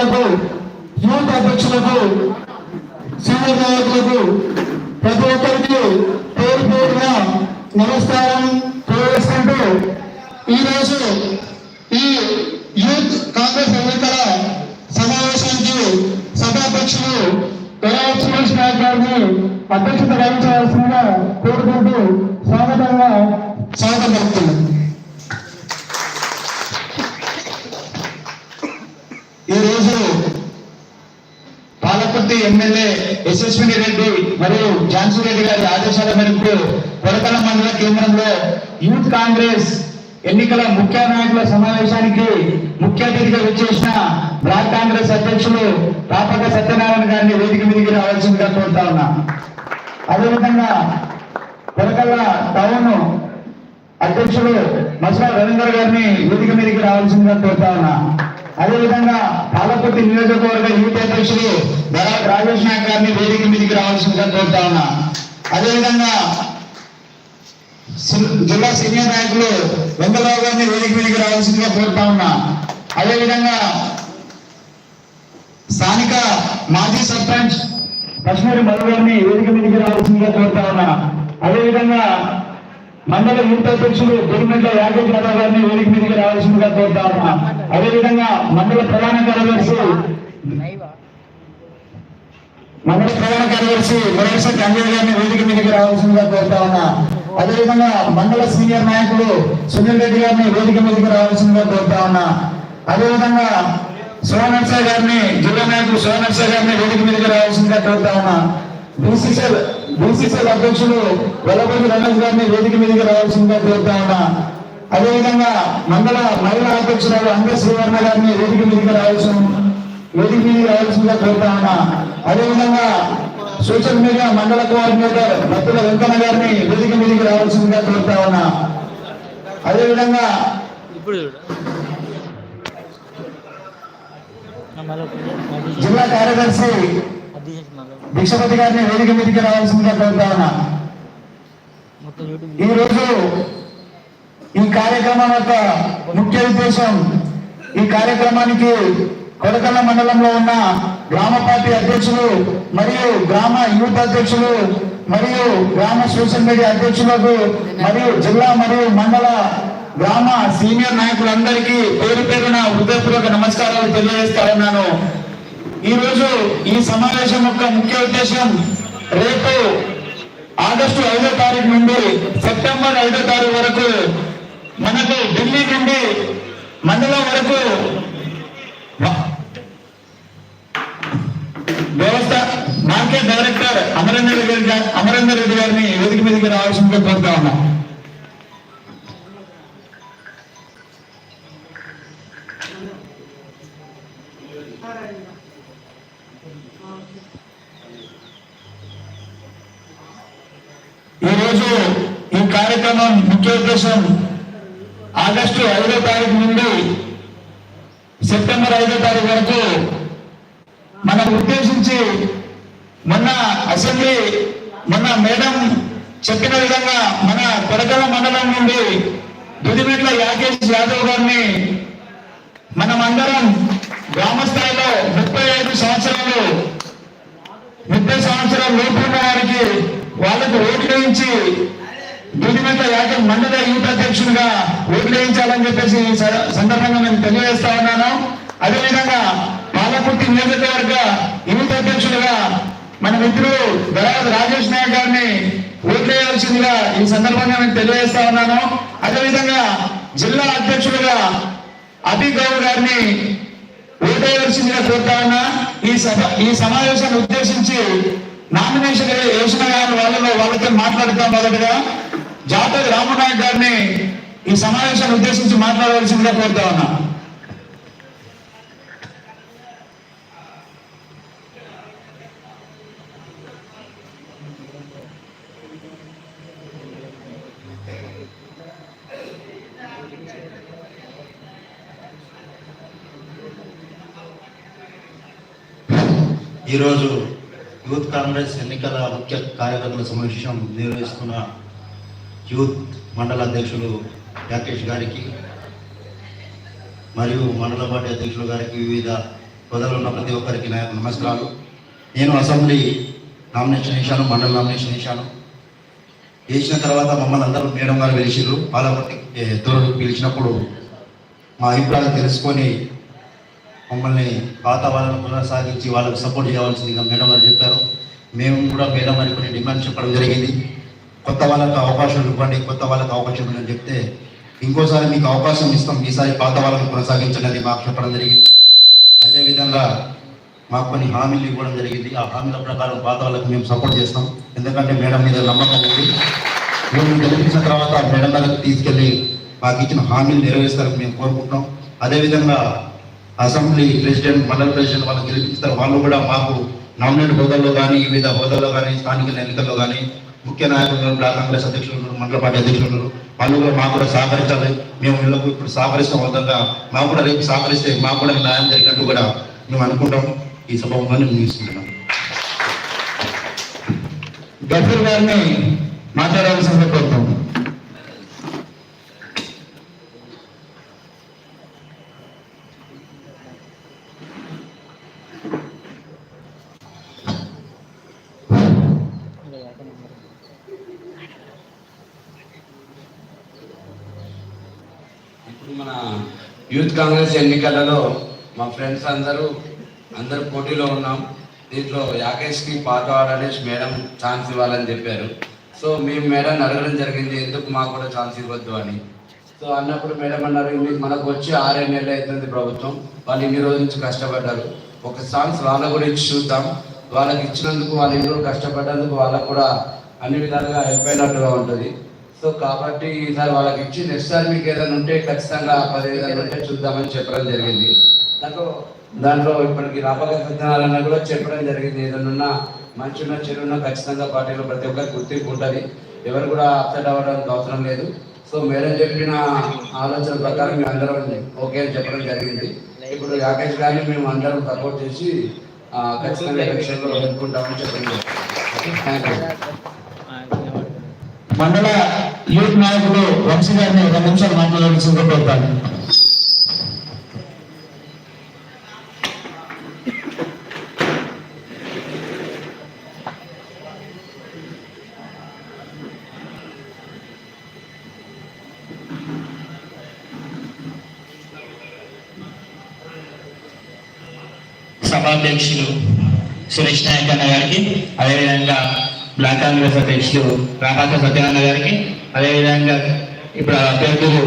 నాయకులకు యూత్ అధ్యక్షులకు సీనియర్ నాయకులకు ప్రతి ఒక్కరికి పేరు పేరున నమస్కారం తెలియజేసుకుంటూ ఈరోజు ఈ యూత్ కాంగ్రెస్ ఎన్నికల సమావేశానికి సభాపక్షులు ఎలవచ్చి సురేష్ నాయక్ గారిని అధ్యక్షత వహించవలసిందిగా కోరుకుంటూ స్వాగతంగా స్వాగతం పలుకుతున్నాం ఈ రోజు పాలకుర్తి ఎమ్మెల్యే యశస్విని రెడ్డి మరియు ఝాన్సీ రెడ్డి గారి ఆదేశాల మేరకు కొడకల మండల కేంద్రంలో యూత్ కాంగ్రెస్ ఎన్నికల ముఖ్య నాయకుల సమావేశానికి ముఖ్య అతిథిగా వచ్చేసిన బ్లాక్ కాంగ్రెస్ అధ్యక్షులు రాపక సత్యనారాయణ గారిని వేదిక మీదకి రావాల్సిందిగా కోరుతా ఉన్నా. అదేవిధంగా కొరకల్ల టౌన్ అధ్యక్షుడు మసరా రవీందర్ గారిని వేదిక మీదకి రావాల్సిందిగా కోరుతా ఉన్నా. అదేవిధంగా పాలకుర్తి నియోజకవర్గ యూత్ అధ్యక్షులు దళాత్ రాజేష్ నాయక్ గారిని వేదిక మీదకి రావాల్సిందిగా కోరుతా ఉన్నా. అదేవిధంగా జిల్లా సీనియర్ నాయకులు వెంకటరావు గారిని వేదిక మీదకి రావాల్సిందిగా కోరుతా ఉన్నా. అదేవిధంగా స్థానిక మాజీ సర్పంచ్ కశ్మీర్ మధు గారిని వేదిక మీదకి రావాల్సిందిగా కోరుతా ఉన్నా. అదేవిధంగా మండల యూత్ అధ్యక్షులు గురుమెంట్ల యాదవ్ యాదవ్ గారిని వేదిక మీదకి రావాల్సిందిగా కోరుతా ఉన్నా. అదేవిధంగా మండల ప్రధాన కార్యదర్శి మండల ప్రధాన కార్యదర్శి మురళీశ్వర్ అంజయ్ గారిని వేదిక మీదకి రావాల్సిందిగా కోరుతా ఉన్నా. అదేవిధంగా మండల సీనియర్ నాయకులు సునీల్ రెడ్డి గారిని వేదిక మీదకి రావాల్సిందిగా కోరుతా ఉన్నా. అదేవిధంగా సోనర్సా గారిని జిల్లా నాయకుడు సోనర్సా గారిని వేదిక మీదకి రావాల్సిందిగా కోరుతా ఉన్నా. బీసీసీ బీసీసీఎల్ అధ్యక్షులు వెల్లపల్లి రమేష్ గారిని వేదిక మీదకి రావాల్సిందిగా కోరుతా ఉన్నా. అదేవిధంగా మండల మహిళా అధ్యక్షురాలు అంగ శ్రీవర్ణ గారిని వేదిక మీదకి రావాల్సిన వేదిక మీదకి రావాల్సిందిగా కోరుతా ఉన్నా. అదేవిధంగా సోషల్ మీడియా మండల కోఆర్డినేటర్ భక్తుల వెంకన్న గారిని వేదిక మీదకి రావాల్సిందిగా కోరుతా ఉన్నా. అదేవిధంగా జిల్లా కార్యదర్శి భిక్షపతి గారిని వేదిక మీదకి రావాల్సిందిగా కోరుతా ఈ రోజు ఈ కార్యక్రమం యొక్క ముఖ్య ఉద్దేశం ఈ కార్యక్రమానికి కొడకల్ల మండలంలో ఉన్న గ్రామ పార్టీ అధ్యక్షులు మరియు గ్రామ యూత్ అధ్యక్షులు మరియు గ్రామ సోషల్ మీడియా అధ్యక్షులకు మరియు జిల్లా మరియు మండల గ్రామ సీనియర్ నాయకులందరికీ పేరు పేరున హృదయపూర్వక నమస్కారాలు తెలియజేస్తా ఉన్నాను. ఈ రోజు ఈ సమావేశం యొక్క ముఖ్య ఉద్దేశం రేపు ఆగస్టు ఐదో తారీఖు నుండి సెప్టెంబర్ ఐదో తారీఖు వరకు మనకు ఢిల్లీ నుండి మండలం వరకు వ్యవస్థ మార్కెట్ డైరెక్టర్ అమరేందర్ రెడ్డి గారి అమరేందర్ రెడ్డి గారిని వేదిక మీదకి రావాల్సిందిగా కోరుతా ఉన్నాం. ఈ ఈ కార్యక్రమం ముఖ్య ఉద్దేశం ఆగస్టు ఐదో తారీఖు నుండి సెప్టెంబర్ ఐదో తారీఖు వరకు మనం ఉద్దేశించి మొన్న అసెంబ్లీ మొన్న మేడం చెప్పిన విధంగా మన కొడకల మండలం నుండి దుదిమెట్ల యాకేష్ యాదవ్ గారిని మనమందరం గ్రామ స్థాయిలో ముప్పై ఐదు సంవత్సరాలు ముప్పై సంవత్సరాల లోపు వారికి వాళ్ళకు ఓట్లు వేయించి దుదిమెట్ల యాదవ్ మండల యూత్ అధ్యక్షుడిగా ఓట్లు వేయించాలని చెప్పేసి స- సందర్భంగా నేను తెలియజేస్తా ఉన్నాను. అదేవిధంగా పాలకుర్తి నియోజకవర్గ యూత్ అధ్యక్షుడిగా మన మిత్రుడు దళాల రాజేష్ నాయక్ గారిని ఓట్లు వేయాల్సిందిగా ఈ సందర్భంగా నేను తెలియజేస్తా ఉన్నాను. అదేవిధంగా జిల్లా అధ్యక్షుడిగా అభి గౌడ్ గారిని ఓటేయవలసిందిగా కోరుతా ఉన్నా. ఈ సభ ఈ సమావేశాన్ని ఉద్దేశించి నామినేషన్ వేసిన గారు వాళ్ళలో వాళ్ళతో మాట్లాడుతాం మొదటగా. జాతర రామనాయక్ గారిని ఈ సమావేశాన్ని ఉద్దేశించి మాట్లాడవలసిందిగా కోరుతా ఉన్నా. ఈరోజు యూత్ కాంగ్రెస్ ఎన్నికల ముఖ్య కార్యకర్తల సమావేశం నిర్వహిస్తున్న యూత్ మండల అధ్యక్షులు రాకేష్ గారికి మరియు మండల పార్టీ అధ్యక్షులు గారికి వివిధ హోదాలో ఉన్న ప్రతి ఒక్కరికి నమస్కారాలు. నేను అసెంబ్లీ నామినేషన్ వేశాను మండల నామినేషన్ వేశాను. వేసిన తర్వాత మమ్మల్ని అందరూ మేడం గారు పిలిచిర్రు పాలపట్టి తోడు పిలిచినప్పుడు మా అభిప్రాయం తెలుసుకొని మమ్మల్ని వాతావరణం కొనసాగించి వాళ్ళకు సపోర్ట్ చేయవలసిందిగా మేడం గారు చెప్పారు. మేము కూడా మేడం కొన్ని డిమాండ్స్ చెప్పడం జరిగింది. కొత్త వాళ్ళకి అవకాశం ఇవ్వండి కొత్త వాళ్ళకి అవకాశం ఇవ్వండి చెప్తే ఇంకోసారి మీకు అవకాశం ఇస్తాం ఈసారి పాత వాళ్ళని కొనసాగించండి అని మాకు చెప్పడం జరిగింది. అదేవిధంగా మాకు కొన్ని హామీలు ఇవ్వడం జరిగింది. ఆ హామీల ప్రకారం పాత వాళ్ళకి మేము సపోర్ట్ చేస్తాం. ఎందుకంటే మేడం మీద నమ్మకం ఉంది. మేము గెలిపించిన తర్వాత మేడం దగ్గరికి తీసుకెళ్ళి మాకు ఇచ్చిన హామీలు నెరవేరుస్తారని మేము కోరుకుంటున్నాం. అదేవిధంగా అసెంబ్లీ ప్రెసిడెంట్ మండల ప్రెసిడెంట్ వాళ్ళకి గెలిపిస్తారు వాళ్ళు కూడా మాకు నామినేట్ హోదాల్లో కానీ వివిధ హోదాల్లో కానీ స్థానిక ఎన్నికల్లో కానీ ముఖ్య నాయకులు బ్లాక్ కాంగ్రెస్ అధ్యక్షులు ఉన్నారు, మండల పార్టీ అధ్యక్షులు ఉన్నారు. వాళ్ళు కూడా మాకు కూడా సహకరించాలి. మేము వీళ్ళకు ఇప్పుడు సహకరిస్తాం విధంగా మాకు కూడా రేపు సహకరిస్తే మాకు కూడా న్యాయం జరిగినట్టు కూడా మేము అనుకుంటాం. ఈ సభలో ముగిస్తున్నాం తీసుకుంటున్నాం గఫూర్ గారిని మాట్లాడాల్సిందే కోరుతాం ఇప్పుడు మన యూత్ కాంగ్రెస్ ఎన్నికలలో మా ఫ్రెండ్స్ అందరూ అందరు పోటీలో ఉన్నాం. దీంట్లో యాకేష్కి పాట అనేసి మేడం ఛాన్స్ ఇవ్వాలని చెప్పారు. సో మేము మేడం అడగడం జరిగింది ఎందుకు మాకు కూడా ఛాన్స్ ఇవ్వద్దు అని. సో అన్నప్పుడు మేడం అన్నారు మనకు వచ్చి ఆరేడు నెలలు అవుతుంది ప్రభుత్వం. వాళ్ళు ఇన్ని రోజుల నుంచి కష్టపడ్డారు. ఒక ఛాన్స్ వాళ్ళ గురించి చూద్దాం. వాళ్ళకి ఇచ్చినందుకు వాళ్ళు ఇన్ని రోజులు కష్టపడ్డందుకు వాళ్ళకు కూడా అన్ని విధాలుగా హెల్ప్ అయినట్టుగా ఉంటుంది. సో కాబట్టి ఈసారి వాళ్ళకి ఇచ్చి నెక్స్ట్ సార్ మీకు ఏదైనా ఉంటే ఖచ్చితంగా పది ఏదైనా ఉంటే చూద్దామని చెప్పడం జరిగింది. దాంట్లో దాంట్లో ఇప్పటికి రాపక సత్యనారాయణ కూడా చెప్పడం జరిగింది. ఏదైనా ఉన్నా మంచి ఉన్న చెడు ఉన్నా ఖచ్చితంగా పార్టీలో ప్రతి ఒక్కరికి గుర్తింపు ఉంటుంది. ఎవరు కూడా అప్సెట్ అవ్వడానికి అవసరం లేదు. సో మేడం చెప్పిన ఆలోచన ప్రకారం మేము అందరం ఓకే అని చెప్పడం జరిగింది. ఇప్పుడు రాకేష్ గారిని మేము అందరం సపోర్ట్ చేసి ఖచ్చితంగా ఎలక్షన్లో ఎదుర్కొంటామని చెప్పండి థ్యాంక్ యూ మండల యూత్ నాయకుడు వంశీ గారిని ఒక నిమిషాలు మాట్లాడవలసిందిగా కోరుతాను సభాధ్యక్షులు సురేష్ నాయక్ అన్న గారికి అదేవిధంగా బ్లాక్ కాంగ్రెస్ అధ్యక్షులు రామాక సత్యనారాయణ గారికి అదేవిధంగా ఇప్పుడు అభ్యర్థులు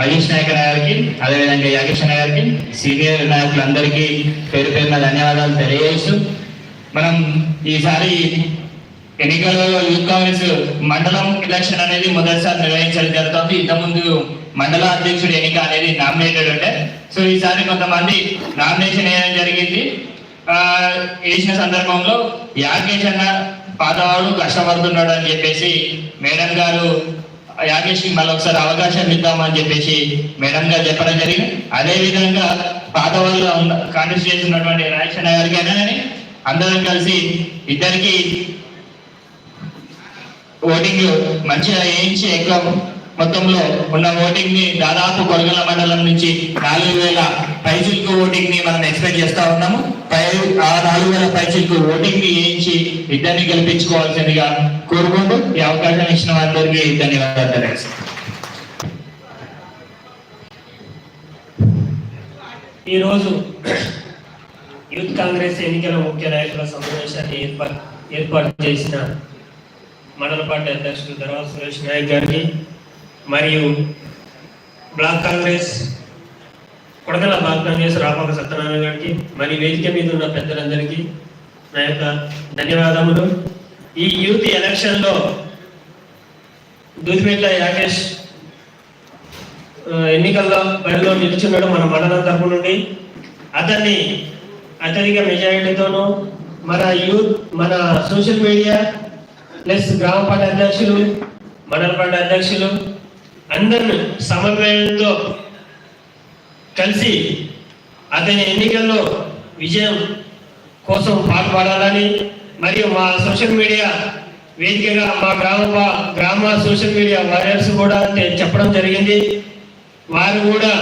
రజేష్ నాయక నాయక్ గారికి అదేవిధంగా యాగేశ్వర గారికి సీనియర్ నాయకులందరికీ పేరు పేరున ధన్యవాదాలు తెలియజేస్తూ మనం ఈసారి ఎన్నికలలో యూత్ కాంగ్రెస్ మండలం ఎలక్షన్ అనేది మొదటిసారి నిర్వహించడం జరుగుతుంది. ఇంతకుముందు మండల అధ్యక్షుడు ఎన్నిక అనేది నామినేటెడ్ ఉంటే సో ఈసారి కొంతమంది నామినేషన్ వేయడం జరిగింది. వేసిన సందర్భంలో యాగేష్ అన్న పాతవాడు కష్టపడుతున్నాడు అని చెప్పేసి మేడం గారు యాగేష్కి మళ్ళీ ఒకసారి అవకాశం ఇద్దామని చెప్పేసి మేడం గారు చెప్పడం జరిగింది. అదే విధంగా పాత వాళ్ళు కాంటెస్ట్ చేస్తున్నటువంటి రాజేష్ గారికి అయినా అందరం కలిసి ఇద్దరికి ఓటింగ్ మంచిగా వేయించి ఎక్కువ మొత్తంలో ఉన్న ఓటింగ్ని దాదాపు కొరగల మండలం నుంచి నాలుగు వేల పైచిల్కు ఓటింగ్ని మనం ఎక్స్పెక్ట్ చేస్తా ఉన్నాము. పై ఆ నాలుగు వేల పైచిల్కు ఓటింగ్ని వేయించి ఇద్దరిని గెలిపించుకోవాల్సిందిగా కోరుకుంటూ ఈ అవకాశం ఇచ్చిన వారందరికీ ధన్యవాదాలు ఈరోజు యూత్ కాంగ్రెస్ ఎన్నికల ముఖ్య నాయకుల సమావేశాన్ని ఏర్పాటు ఏర్పాటు చేసిన మండల పార్టీ అధ్యక్షుడు ధర్మ సురేష్ నాయక్ గారికి మరియు బ్లాక్ కాంగ్రెస్ కొడగల బ్లాక్ కాంగ్రెస్ రాపాక సత్యనారాయణ గారికి మరియు వేదిక మీద ఉన్న పెద్దలందరికీ నా యొక్క ధన్యవాదములు. ఈ యూత్ ఎలక్షన్లో దూదిమెట్ల యాకేష్ ఎన్నికల్లో బరిలో నిలుచున్నాడు మన మండలం తరపు నుండి. అతన్ని అత్యధిక మెజారిటీతోనూ మన యూత్ మన సోషల్ మీడియా ప్లస్ గ్రామ పార్టీ అధ్యక్షులు మండల పార్టీ అధ్యక్షులు అందరిని సమన్వయంతో కలిసి అతని ఎన్నికల్లో విజయం కోసం పాల్పడాలని మరియు మా సోషల్ మీడియా వేదికగా మా గ్రామ గ్రామ సోషల్ మీడియా వారియర్స్ కూడా చెప్పడం జరిగింది. వారు కూడా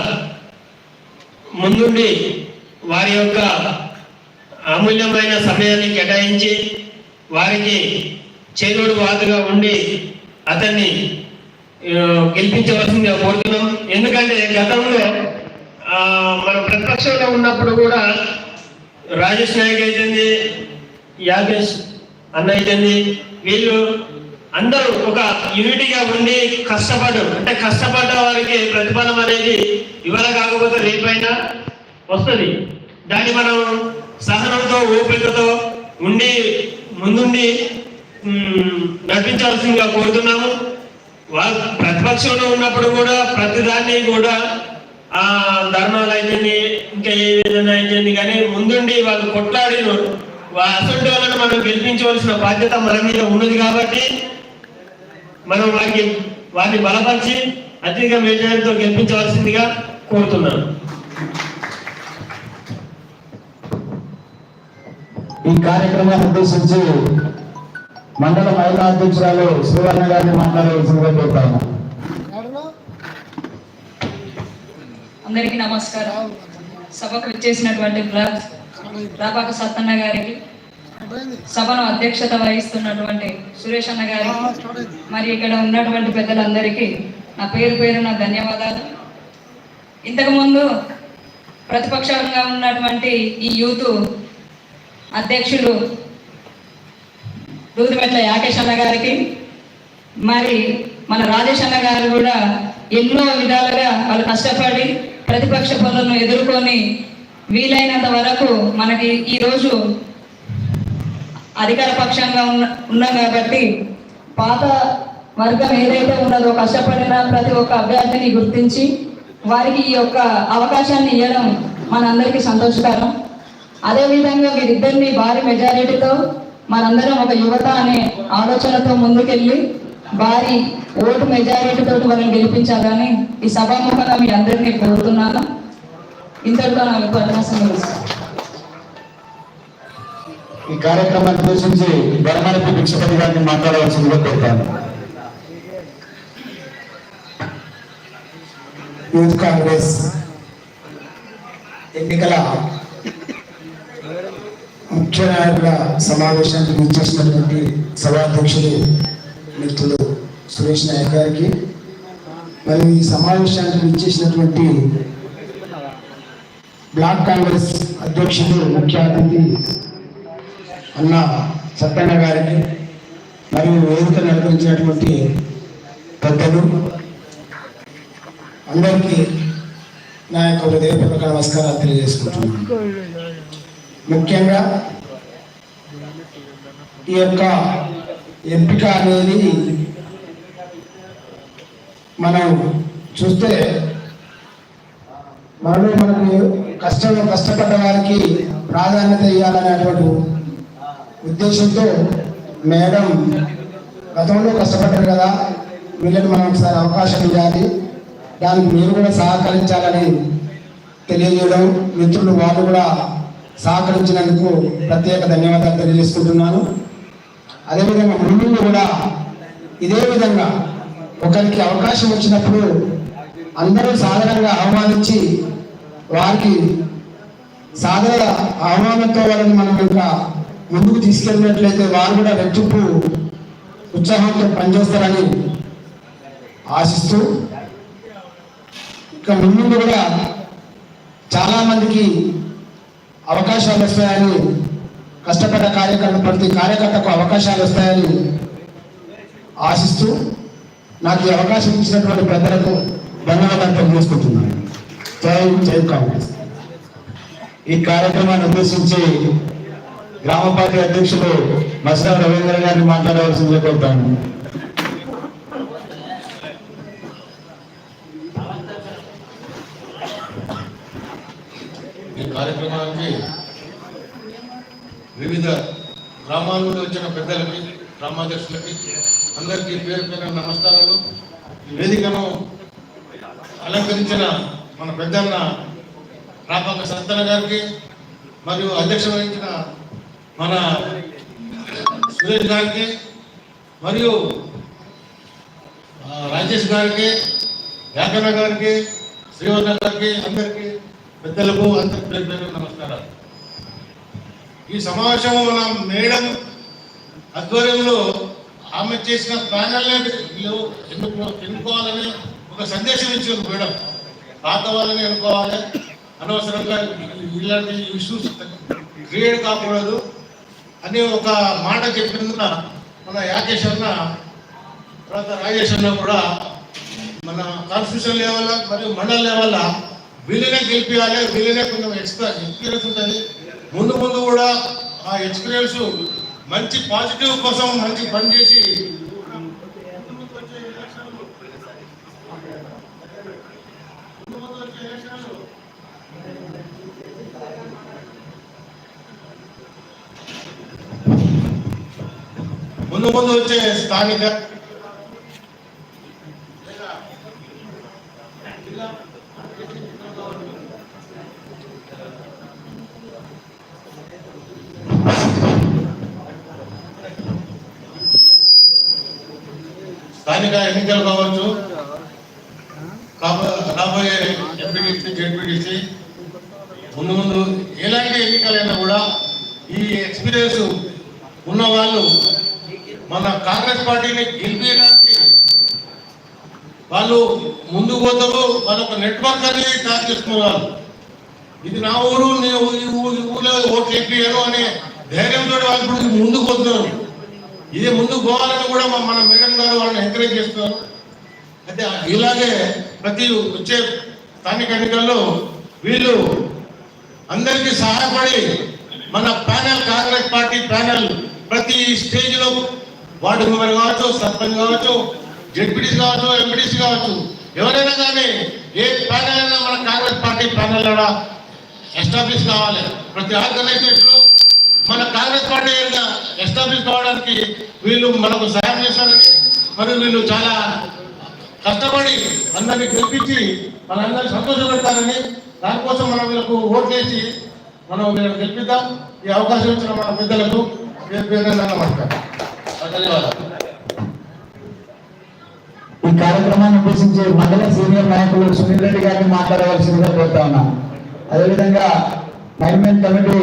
ముందుండి వారి యొక్క అమూల్యమైన సమయాన్ని కేటాయించి వారికి చేదోడు వాదుగా ఉండి అతన్ని గెలిపించవలసిందిగా కోరుతున్నాం. ఎందుకంటే గతంలో మనం ప్రతిపక్షంలో ఉన్నప్పుడు కూడా రాజేష్ నాయక్ అయితేంది యాగేష్ అన్న అయితేంది వీళ్ళు అందరూ ఒక యూనిటీగా ఉండి కష్టపడు అంటే కష్టపడ్డ వారికి ప్రతిఫలం అనేది ఇవాళ కాకపోతే రేపైనా వస్తుంది. దాన్ని మనం సహనంతో ఓపికతో ఉండి ముందుండి నడిపించాల్సిందిగా కోరుతున్నాము. ప్రతిపక్షంలో ఉన్నప్పుడు కూడా ప్రతిదాన్ని కూడా ఆ ధర్నాలు అయితే ఇంకా ఏ విధంగా అయితేంది కానీ ముందుండి వాళ్ళు కొట్లాడిన అసంటి వాళ్ళని మనం గెలిపించవలసిన బాధ్యత మన మీద ఉన్నది కాబట్టి మనం వారికి వారిని బలపరిచి అత్యధిక మెజారిటీతో గెలిపించవలసిందిగా కోరుతున్నాను. ఈ కార్యక్రమాన్ని ఉద్దేశించి మండల మహిళా అధ్యక్షురాలు శ్రీవర్ణ గారిని మాట్లాడవలసిందిగా కోరుతాము అందరికీ నమస్కారం. సభకు విచ్చేసినటువంటి బ్లాక్ రాపాక సత్తన్న గారికి సభను అధ్యక్షత వహిస్తున్నటువంటి సురేష్ అన్న గారికి మరి ఇక్కడ ఉన్నటువంటి పెద్దలందరికీ నా పేరు పేరు నా ధన్యవాదాలు ఇంతకుముందు ప్రతిపక్షంగా ఉన్నటువంటి ఈ యూత్ అధ్యక్షులు దూదిమెట్ల యాకేష్ అన్న గారికి మరి మన రాజేష్ అన్న గారు కూడా ఎన్నో విధాలుగా వాళ్ళు కష్టపడి ప్రతిపక్ష పనులను ఎదుర్కొని వీలైనంత వరకు మనకి ఈరోజు అధికార పక్షంగా ఉన్న ఉన్నాం కాబట్టి పాత వర్గం ఏదైతే ఉన్నదో కష్టపడిన ప్రతి ఒక్క అభ్యర్థిని గుర్తించి వారికి ఈ యొక్క అవకాశాన్ని ఇవ్వడం మనందరికీ సంతోషకరం. అదేవిధంగా వీరిద్దరిని భారీ మెజారిటీతో మనందరం ఒక యువత అనే ఆలోచనతో ముందుకెళ్ళి భారీ ఓటు మెజారిటీ తోటి వాళ్ళని గెలిపించాలని ఈ సభాముఖంగా మీ అందరినీ కోరుతున్నాను ఇంతటితో నాకు ముగిస్తాను. ఈ కార్యక్రమాన్ని ఉద్దేశించి ధర్మారెడ్డి భిక్షపతి గారిని మాట్లాడవలసిందిగా కోరుతాను యూత్ కాంగ్రెస్ ఎన్నికల ముఖ్య నాయకుల సమావేశానికి విచ్చేసినటువంటి సభాధ్యక్షులు మిత్రులు సురేష్ నాయక్ గారికి మరియు ఈ సమావేశానికి విచ్చేసినటువంటి బ్లాక్ కాంగ్రెస్ అధ్యక్షులు ముఖ్య అతిథి అన్న సత్తన్న గారికి మరియు వేదిక నడిపించినటువంటి పెద్దలు అందరికీ నా యొక్క హృదయపూర్వక నమస్కారాలు తెలియజేసుకుంటున్నాను. ముఖ్యంగా ఈ యొక్క ఎంపిక అనేది మనం చూస్తే మనలో మనకు కష్టంలో కష్టపడ్డ వారికి ప్రాధాన్యత ఇవ్వాలనేటువంటి ఉద్దేశంతో మేడం గతంలో కష్టపడ్డారు కదా వీళ్ళని మనం ఒకసారి అవకాశం ఇవ్వాలి. దానికి మీరు కూడా సహకరించాలని తెలియజేయడం మిత్రులు వాళ్ళు కూడా సహకరించినందుకు ప్రత్యేక ధన్యవాదాలు తెలియజేసుకుంటున్నాను. అదేవిధంగా ముందు కూడా ఇదే విధంగా ఒకరికి అవకాశం వచ్చినప్పుడు అందరూ సాధారణంగా ఆహ్వానించి వారికి సాధారణ ఆహ్వానంతో వాళ్ళని మనం ఇంకా ముందుకు తీసుకెళ్ళినట్లయితే వారు కూడా రెట్టింపు ఉత్సాహంతో పనిచేస్తారని ఆశిస్తూ ఇంకా ముందు కూడా చాలామందికి అవకాశాలు వస్తాయని కష్టపడ్డ కార్యకర్త ప్రతి కార్యకర్తకు అవకాశాలు వస్తాయని ఆశిస్తూ నాకు ఈ అవకాశం ఇచ్చినటువంటి ప్రజలకు ధన్యవాదాలు తెలియజేసుకుంటున్నాను. జై జై కాంగ్రెస్. ఈ కార్యక్రమాన్ని ఉద్దేశించి గ్రామ పార్టీ అధ్యక్షులు మసరావు రవీంద్ర గారిని మాట్లాడవలసిందిగా కోరుతాను ఈ కార్యక్రమానికి వివిధ గ్రామాల నుండి వచ్చిన పెద్దలకి గ్రామాధ్యక్షులకి అందరికీ పేరు పేరు నమస్కారాలు. ఈ వేదికను అలంకరించిన మన పెద్దన్న రాపాక సంతన గారికి మరియు అధ్యక్ష వహించిన మన సురేష్ గారికి మరియు రాజేష్ గారికి వ్యాకరణ గారికి శ్రీవర్ణ గారికి అందరికీ పెద్దలకు అందరి పేరు పేరు నమస్కారం ఈ సమావేశం మన మేడం ఆధ్వర్యంలో ఆమె చేసిన ప్యానల్ని ఎన్నుకో ఎన్నుకోవాలని ఒక సందేశం ఇచ్చింది మేడం. పాత వాళ్ళని ఎన్నుకోవాలి. అనవసరంగా ఇలాంటి ఇష్యూస్ క్రియేట్ కాకూడదు అని ఒక మాట చెప్పినందున మన యాకేష్ అన్న తర్వాత రాజేష్ అన్న కూడా మన కాన్స్టిట్యూషన్ లెవెల్ మరియు మండల లెవెల్ వీళ్ళనే గెలిపించాలి వీళ్ళనే కొంచెం ఎక్స్ట్రా ఎక్స్పీరియన్స్ ఉంటుంది. ముందు ముందు కూడా ఆ ఎక్స్పీరియన్స్ మంచి పాజిటివ్ కోసం మంచి పని చేసి ముందు ముందు వచ్చే స్థానిక స్థానిక ఎన్నికలు కావచ్చు. రాబోయే ఎంపీటీసీ జెడ్పీటీసీ ముందు ముందు ఎలాంటి ఎన్నికలైనా కూడా ఈ ఎక్స్పీరియన్స్ ఉన్న వాళ్ళు మన కాంగ్రెస్ పార్టీని గెలిపించడానికి వాళ్ళు ముందు పోతారు వాళ్ళ ఒక నెట్వర్క్ అనేది తయారు చేసుకున్నారు ఇది నా ఊరు నేను ఈ ఊ- ఈ ఊళ్ళో ఓట్లు ఎక్కియాను అనే ధైర్యంతో వాళ్ళు ఇప్పుడు ముందుకు వస్తున్నారు. ఇది ముందుకు పోవాలని కూడా మన మేడం గారు వాళ్ళని ఎంకరేజ్ చేస్తున్నారు అయితే ఇలాగే ప్రతి వచ్చే స్థానిక ఎన్నికల్లో వీళ్ళు అందరికీ సహాయపడి మన ప్యానెల్ కాంగ్రెస్ పార్టీ ప్యానెల్ ప్రతి స్టేజ్లో వార్డు మెంబర్ కావచ్చు సర్పంచ్ కావచ్చు జెడ్పీటీసీ కావచ్చు ఎంపీటీసీ కావచ్చు ఎవరైనా కానీ ఏ ప్యానెల్ అయినా మన కాంగ్రెస్ పార్టీ ప్యానెల్ ఎస్టాబ్లిష్ కావాలి. ప్రతి ఆర్గనైజేషన్లో మన కాంగ్రెస్ పార్టీ ఎస్టాబ్లిష్ కావడానికి వీళ్ళు మనకు సహాయం చేశారని మరియు వీళ్ళు చాలా కష్టపడి అందరినీ గెలిపించి మనందరినీ సంతోషపెడతారని దానికోసం మనం వీళ్ళకు ఓట్లేసి మనం వీళ్ళని గెలిపిద్దాం. ఈ అవకాశం ఇచ్చిన మన పెద్దలకు నమస్కారం. ధన్యవాదాలు. ఈ కార్యక్రమాన్ని ఉద్దేశించి మండల సీనియర్ నాయకులు సునీల్ రెడ్డి గారిని మాట్లాడవలసిందిగా కోరుతా ఉన్నా అదేవిధంగా మైన్మెంట్ కమిటీ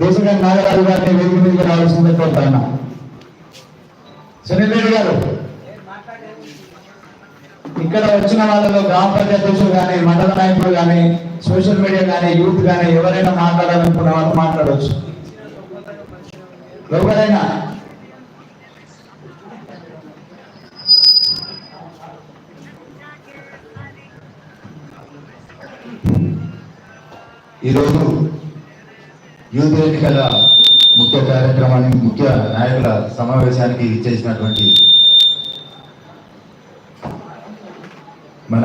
దేశంగా నాగరాజు గారిని వేదిక మీదకి రావాల్సిందే కోరుతాను. సునీల్ రెడ్డి గారు ఇక్కడ వచ్చిన వాళ్ళలో గ్రామ పంచాయతీ కానీ మండల నాయకులు కానీ సోషల్ మీడియా కానీ యూత్ కానీ ఎవరైనా మాట్లాడాలనుకున్న వాళ్ళు మాట్లాడవచ్చు. ఎవరైనా? ఈరోజు యూత్ ఎన్నికల ముఖ్య కార్యక్రమానికి ముఖ్య నాయకుల సమావేశానికి ఇచ్చేసినటువంటి మన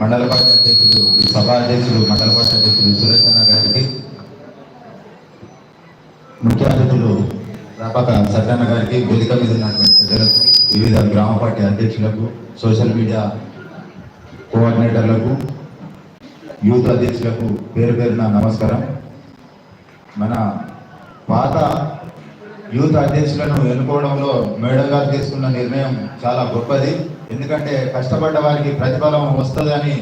మండల పార్టీ అధ్యక్షుడు ఈ సభా అధ్యక్షుడు మండల పార్టీ అధ్యక్షుడు సురేష్ అన్న గారికి ముఖ్య అతిథులు రాపక సత్యన్న గారికి వేదిక మీద ఉన్నటువంటి ప్రజలకు వివిధ గ్రామ పార్టీ అధ్యక్షులకు సోషల్ మీడియా కోఆర్డినేటర్లకు యూత్ అధ్యక్షులకు పేరు పేరున నమస్కారం. మన పాత యూత్ అధ్యక్షులను ఎన్నుకోవడంలో మేడం గారు తీసుకున్న నిర్ణయం చాలా గొప్పది. ఎందుకంటే కష్టపడ్డ వారికి ప్రతిఫలం వస్తుందని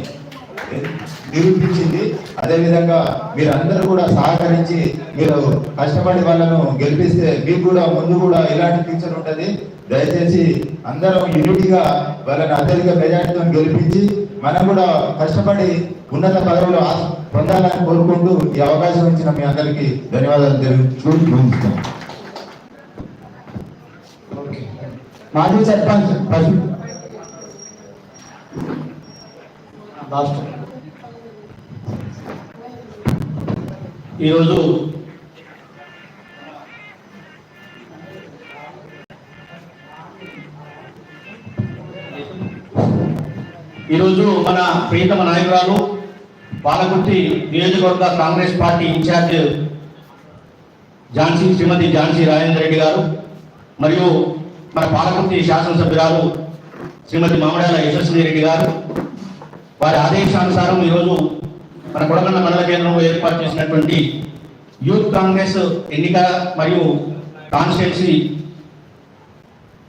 నిరూపించింది. అదేవిధంగా మీరందరూ కూడా సహకరించి మీరు కష్టపడి వాళ్ళను గెలిపిస్తే మీకు కూడా ముందు కూడా ఇలాంటి ఫ్యూచర్ ఉంటుంది. దయచేసి అందరం యూనిటీగా వాళ్ళని అత్యధిక మెజార్టీతో గెలిపించి మనం కూడా కష్టపడి ఉన్నత పదవులు పొందాలని కోరుకుంటూ ఈ అవకాశం ఇచ్చిన మీ అందరికీ ధన్యవాదాలు తెలుపుతూ మాజీ సర్పంచ్ ఈరోజు ఈరోజు మన ప్రియతమ నాయకురాలు పాలకుర్తి నియోజకవర్గ కాంగ్రెస్ పార్టీ ఇన్ఛార్జ్ ఝాన్సీ శ్రీమతి ఝాన్సీ రాజేంద్ర రెడ్డి గారు మరియు మన పాలకుర్తి శాసనసభ్యురాలు శ్రీమతి మామిడాల యశస్వి రెడ్డి గారు. వారి ఆదేశానుసారం ఈరోజు మన కొడకండ మండల కేంద్రంలో ఏర్పాటు చేసినటువంటి యూత్ కాంగ్రెస్ ఎన్నిక మరియు కాన్స్టిట్యున్సీ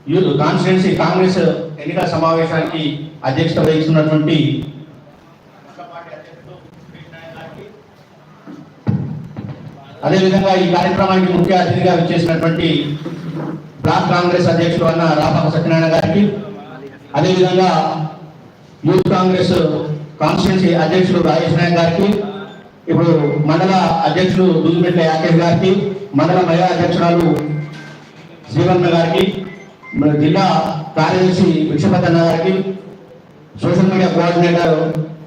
యూత్ కాన్స్టిట్యున్సీ కాంగ్రెస్ ఎన్నికల సమావేశానికి అధ్యక్షత వహిస్తున్నటువంటి అదేవిధంగా ఈ కార్యక్రమానికి ముఖ్య అతిథిగా వచ్చేసినటువంటి బ్లాక్ కాంగ్రెస్ అధ్యక్షుడు అన్న రాపాక సత్యనారాయణ గారికి అదేవిధంగా యూత్ కాంగ్రెస్ కాన్స్టిట్యున్సీ అధ్యక్షుడు రాజేష్ నాయక్ గారికి ఇప్పుడు మండల అధ్యక్షుడు దుద్దుపెట్ల యాకేష్ గారికి మండల మహిళా అధ్యక్షురాలు శ్రీవర్ణ గారికి జిల్లా కార్యదర్శి విక్షపతన్న గారికి సోషల్ మీడియా కోఆర్డినేటర్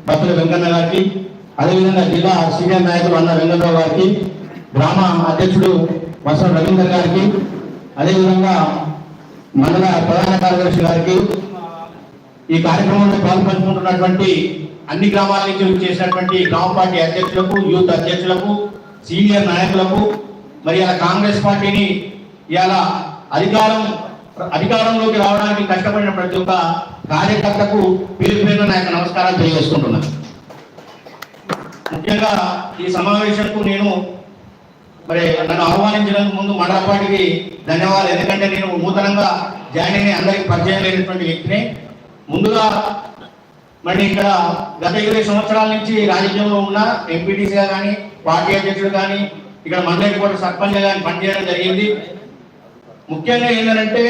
భక్తుల వెంకన్న గారికి అదేవిధంగా జిల్లా సీనియర్ నాయకులు అన్న వెంకటరావు గారికి గ్రామ అధ్యక్షుడు వసంత రవీందర్ గారికి అదేవిధంగా మండల ప్రధాన కార్యదర్శి గారికి ఈ కార్యక్రమంలో పాల్పంచుకుంటున్నటువంటి అన్ని గ్రామాల నుంచి చేసినటువంటి గ్రామ పార్టీ అధ్యక్షులకు యూత్ అధ్యక్షులకు సీనియర్ నాయకులకు మరి ఇలా కాంగ్రెస్ పార్టీని ఇలా అధికారం అధికారంలోకి రావడానికి కష్టపడిన ప్రతి ఒక్క కార్యకర్తకు పేరు పేరున నా యొక్క నమస్కారాలు తెలియజేసుకుంటున్నాను ముఖ్యంగా ఈ సమావేశంకు నేను మరి నన్ను ఆహ్వానించడానికి ముందు మండలపాటికి ధన్యవాదాలు. ఎందుకంటే నేను నూతనంగా జాయిన్ అయిన అందరికి పరిచయం లేనటువంటి వ్యక్తిని. ముందుగా మరి ఇక్కడ గత ఇరవై సంవత్సరాల నుంచి రాజకీయంలో ఉన్న ఎంపీటీసీగా కానీ పార్టీ అధ్యక్షుడు కానీ ఇక్కడ మండలి కూడా సర్పంచ్ కానీ పనిచేయడం జరిగింది. ముఖ్యంగా ఏంటంటే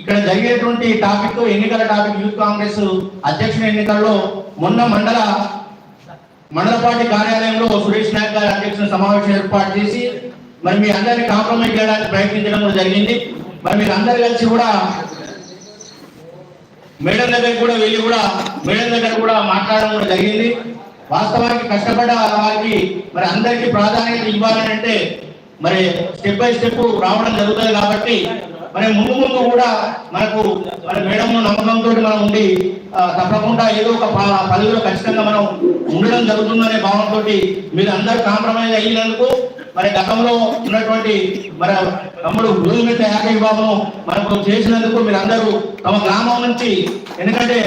ఇక్కడ జరిగేటువంటి టాపిక్ ఎన్నికల టాపిక్ యూత్ కాంగ్రెస్ అధ్యక్షుల ఎన్నికల్లో మొన్న మండల మండల పార్టీ కార్యాలయంలో సురేష్ నాయక్ గారి అధ్యక్షుల సమావేశం ఏర్పాటు చేసి మరి మీ అందరినీ కాంప్రమైజ్ చేయడానికి ప్రయత్నించడం కూడా జరిగింది. మరి మీరు అందరు కలిసి కూడా మేడం దగ్గర కూడా వెళ్ళి కూడా మేడం దగ్గర కూడా మాట్లాడడం కూడా జరిగింది. వాస్తవానికి కష్టపడ్డ వారికి మరి అందరికీ ప్రాధాన్యత ఇవ్వాలని అంటే మరి స్టెప్ బై స్టెప్ రావడం జరుగుతుంది కాబట్టి మరి ముందు ముందు కూడా మనకు మన మేడం నమ్మకంతో మనం ఉండి తప్పకుండా ఏదో ఒక ప- పదవిలో ఖచ్చితంగా మనం ఉండడం జరుగుతుందనే భావంతో మీరు అందరు కాంప్రమైజ్ అయినందుకు మరి గతంలో ఉన్నటువంటి మన తమ్ముడు భూమి యాకై బాబు మనకు చేసినందుకు మీరు అందరూ తమ గ్రామం నుంచి ఎందుకంటే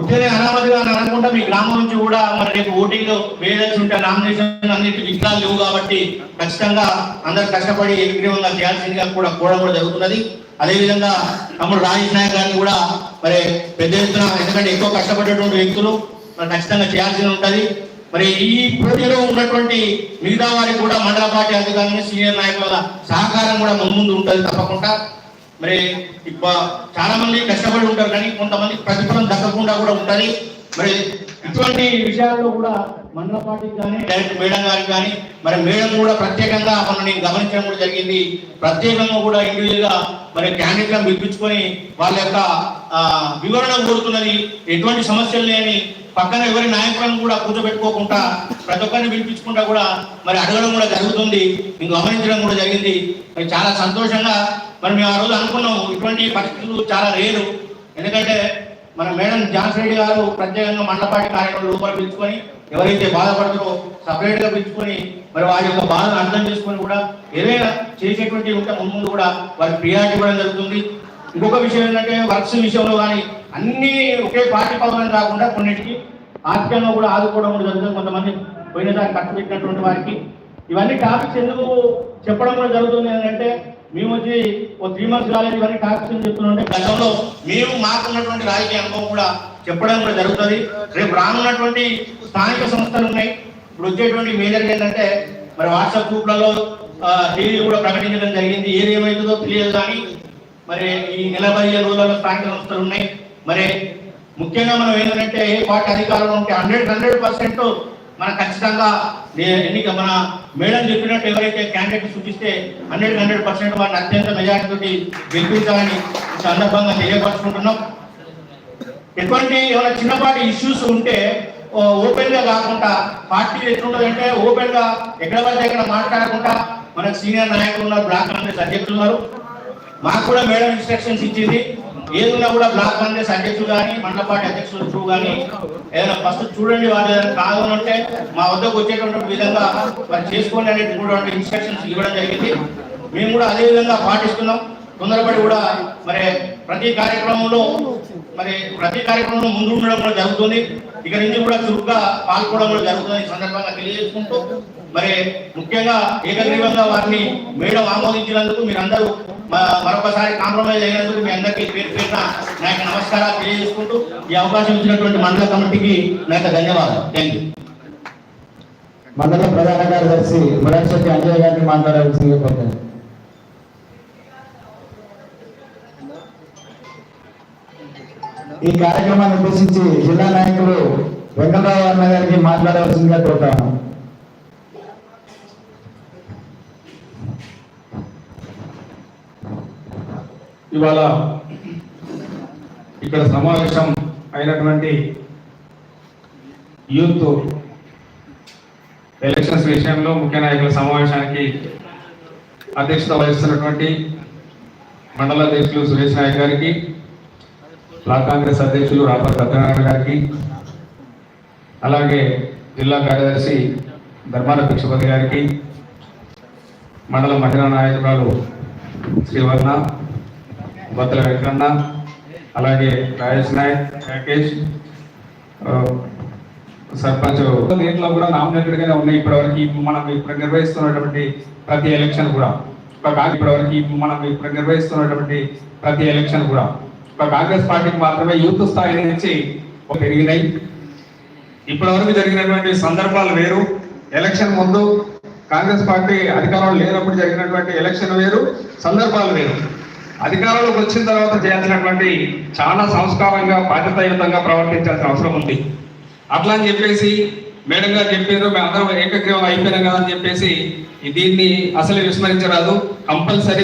ఉట్టినే అనామతిగా అనుకుంటా మీ గ్రామం నుంచి కూడా మరి రేపు ఓటింగ్ వేయాల్సి ఉంటే నామినేషన్ అన్నిటి విగ్రహాలు లేవు కాబట్టి ఖచ్చితంగా అందరు కష్టపడి ఏకగ్రీవంగా చేయాల్సిందిగా కూడా కూడా కూడా జరుగుతున్నది. అదేవిధంగా తమ్ముడు రాజేష్ నాయక్ గారిని కూడా మరి పెద్ద ఎత్తున ఎందుకంటే ఎక్కువ కష్టపడేటువంటి వ్యక్తులు మరి ఖచ్చితంగా చేయాల్సి ఉంటుంది. మరి ఈ పోటీలో ఉన్నటువంటి మిగతా వారికి కూడా మండల పార్టీ అధికారులు సీనియర్ నాయకుల సహకారం కూడా ముందు ఉంటుంది తప్పకుండా. మరి ఇప్ప చాలా మంది కష్టపడి ఉంటారు కానీ కొంతమంది ప్రతిఫలం దక్కకుండా కూడా ఉంటుంది. మరి ఇటువంటి విషయాల్లో కూడా మండల పార్టీకి కానీ డైరెక్ట్ మేడం గారికి కానీ మరి మేడం కూడా ప్రత్యేకంగా మనం నేను గమనించడం కూడా జరిగింది. ప్రత్యేకంగా కూడా ఇండివిజువల్గా మరి క్యాండిడేట్లను పిలిపించుకొని వాళ్ళ యొక్క వివరణ కోరుతున్నది. ఎటువంటి సమస్యలు లేని పక్కన ఎవరి నాయకులను కూడా కూర్చోబెట్టుకోకుండా ప్రతి ఒక్కరిని పిలిపించుకుంటా కూడా మరి అడగడం కూడా జరుగుతుంది. నేను గమనించడం కూడా జరిగింది. మరి చాలా సంతోషంగా మరి మేము ఆ రోజు అనుకున్నాం ఇటువంటి పరిస్థితులు చాలా లేరు ఎందుకంటే మన మేడం జాన్స్ రెడ్డి గారు ప్రత్యేకంగా మండపాటి కార్యక్రమం లోపల పిలుచుకొని ఎవరైతే బాధపడతారో సపరేట్గా పిలుచుకొని మరి వారి యొక్క బాధను అర్థం చేసుకొని కూడా ఏదైనా చేసేటువంటి ఉంటే ముందు కూడా వారికి ప్రియారిటీ ఇవ్వడం జరుగుతుంది. ఇంకొక విషయం ఏంటంటే వర్క్స్ విషయంలో కానీ అన్ని ఒకే పార్టీ పదవులు కాకుండా కొన్నిటికి ఆర్థికంగా కూడా ఆదుకోవడం కూడా జరుగుతుంది. కొంతమంది పోయినసారి ఖర్చు పెట్టినటువంటి వారికి. ఇవన్నీ టాపిక్స్ ఎందుకు చెప్పడం కూడా జరుగుతుంది ఏంటంటే మేము వచ్చి ఓ త్రీ మంత్స్ కాలేదు ఇవన్నీ టాపిక్స్ అని చెప్తుంటే గతంలో మేము మాకున్నటువంటి రాజకీయ అనుభవం కూడా చెప్పడం కూడా జరుగుతుంది. రేపు రానున్నటువంటి స్థానిక సంస్థలు ఉన్నాయి. ఇప్పుడు వచ్చేటువంటి మేజర్ ఏంటంటే మరి వాట్సాప్ గ్రూప్లలో టీవీ కూడా ప్రకటించడం జరిగింది. ఏది ఏమైందో తెలియదు కానీ మరి ఈ నెల పదిహేను రోజులలో స్థానిక సంస్థలు ఉన్నాయి. మరి ముఖ్యంగా మనం ఏంటంటే ఏ పార్టీ అధికారంలో ఉంటే హండ్రెడ్ హండ్రెడ్ పర్సెంట్ మన ఖచ్చితంగా ఎన్నిక మన మేడం చెప్పినట్టు ఎవరైతే క్యాండిడేట్ సూచిస్తే హండ్రెడ్ హండ్రెడ్ పర్సెంట్ వారిని అత్యంత మెజారిటీ తోటి గెలిపించాలని సందర్భంగా తెలియపరుచుకుంటున్నాం. ఎటువంటి ఏమైనా చిన్నపాటి ఇష్యూస్ ఉంటే ఓపెన్గా కాకుండా పార్టీ ఎట్లుంటదంటే ఓపెన్గా ఎక్కడ పడితే ఎక్కడ మాట్లాడకుండా మనకు సీనియర్ నాయకులు ఉన్నారు బ్లాక్ కాంగ్రెస్ అధ్యక్షులు ఉన్నారు. మాకు కూడా మేడం ఇన్స్ట్రక్షన్స్ ఇచ్చింది. ఏదున్నా కూడా బ్లాక్ కాంగ్రెస్ అధ్యక్షులు కానీ మండల పార్టీ అధ్యక్షులు త్రూ కానీ ఏదైనా ఫస్ట్ చూడండి వాళ్ళు ఏదైనా కాదు అంటే మా వద్దకు వచ్చేటువంటి విధంగా వాళ్ళు చేసుకోండి అనేటువంటి ఇన్స్ట్రక్షన్స్ ఇవ్వడం జరిగింది. మేము కూడా అదే విధంగా పాటిస్తున్నాం. తొందరపడి కూడా మరి ప్రతి కార్యక్రమంలో మరి ప్రతి కార్యక్రమంలో ముందు ఉండడం కూడా జరుగుతుంది. ఇక నుంచి కూడా చురుగ్గా పాల్గొనడం కూడా జరుగుతుంది ఈ సందర్భంగా తెలియజేసుకుంటూ మరి ముఖ్యంగా ఏకగ్రీవంగా వారిని మేడం ఆమోదించినందుకు మీరందరూ మరొకసారి కాంప్రమైజ్ అయినందుకు మీ అందరికీ పేరు పేరున నా యొక్క నమస్కారాలు తెలియజేసుకుంటూ ఈ అవకాశం ఇచ్చినటువంటి మండల కమిటీకి నా యొక్క ధన్యవాదాలు. థ్యాంక్ యూ మండల ప్రధాన కార్యదర్శి మురాశెట్టి అంజయ్ గారిని మాట్లాడాల్సిందిగా కోరుతాను ఈ కార్యక్రమాన్ని ఉద్దేశించి జిల్లా నాయకుడు వెంకటరావు అన్న గారికి మాట్లాడవలసిందిగా కోరుతాను. ఇవాళ ఇక్కడ సమావేశం అయినటువంటి యూత్ ఎలక్షన్స్ విషయంలో ముఖ్య నాయకుల సమావేశానికి అధ్యక్షత వహిస్తున్నటువంటి మండల అధ్యక్షులు సురేష్ నాయక్ గారికి బ్లాక్ కాంగ్రెస్ అధ్యక్షులు రాపర్ సత్యనారాయణ గారికి అలాగే జిల్లా కార్యదర్శి ధర్మాన భిక్షపతి గారికి మండల మహిళా నాయకురాలు శ్రీవర్ణ బొత్తల వెంకన్న అలాగే రాజేష్ నాయక్ రాకేష్ సర్పంచ్ దీంట్లో కూడా నామినేటెడ్గానే ఉన్నాయి ఇప్పటివరకు. మనం ఇప్పుడు నిర్వహిస్తున్నటువంటి ప్రతి ఎలక్షన్ కూడా. ఒక కాంగ్రెస్ ఇప్పటివరకు మనం ఇప్పుడు నిర్వహిస్తున్నటువంటి ప్రతి ఎలక్షన్ కూడా. ఒక కాంగ్రెస్ పార్టీకి మాత్రమే యూత్ స్థాయి నుంచి పెరిగినాయి. ఇప్పటివరకు జరిగినటువంటి సందర్భాలు వేరు. ఎలక్షన్ ముందు కాంగ్రెస్ పార్టీ అధికారంలో లేనప్పుడు జరిగినటువంటి ఎలక్షన్ వేరు. సందర్భాలు వేరు. అధికారంలోకి వచ్చిన తర్వాత చేయాల్సినటువంటి చాలా సంస్కారంగా బాధ్యతాయుతంగా ప్రవర్తించాల్సిన అవసరం ఉంది. అట్లా అని చెప్పేసి మేడం గారు చెప్పారు మేము అందరం ఏకగ్రీవం అయిపోయినాం కదా అని చెప్పేసి దీన్ని అసలు విస్మరించరాదు. కంపల్సరీ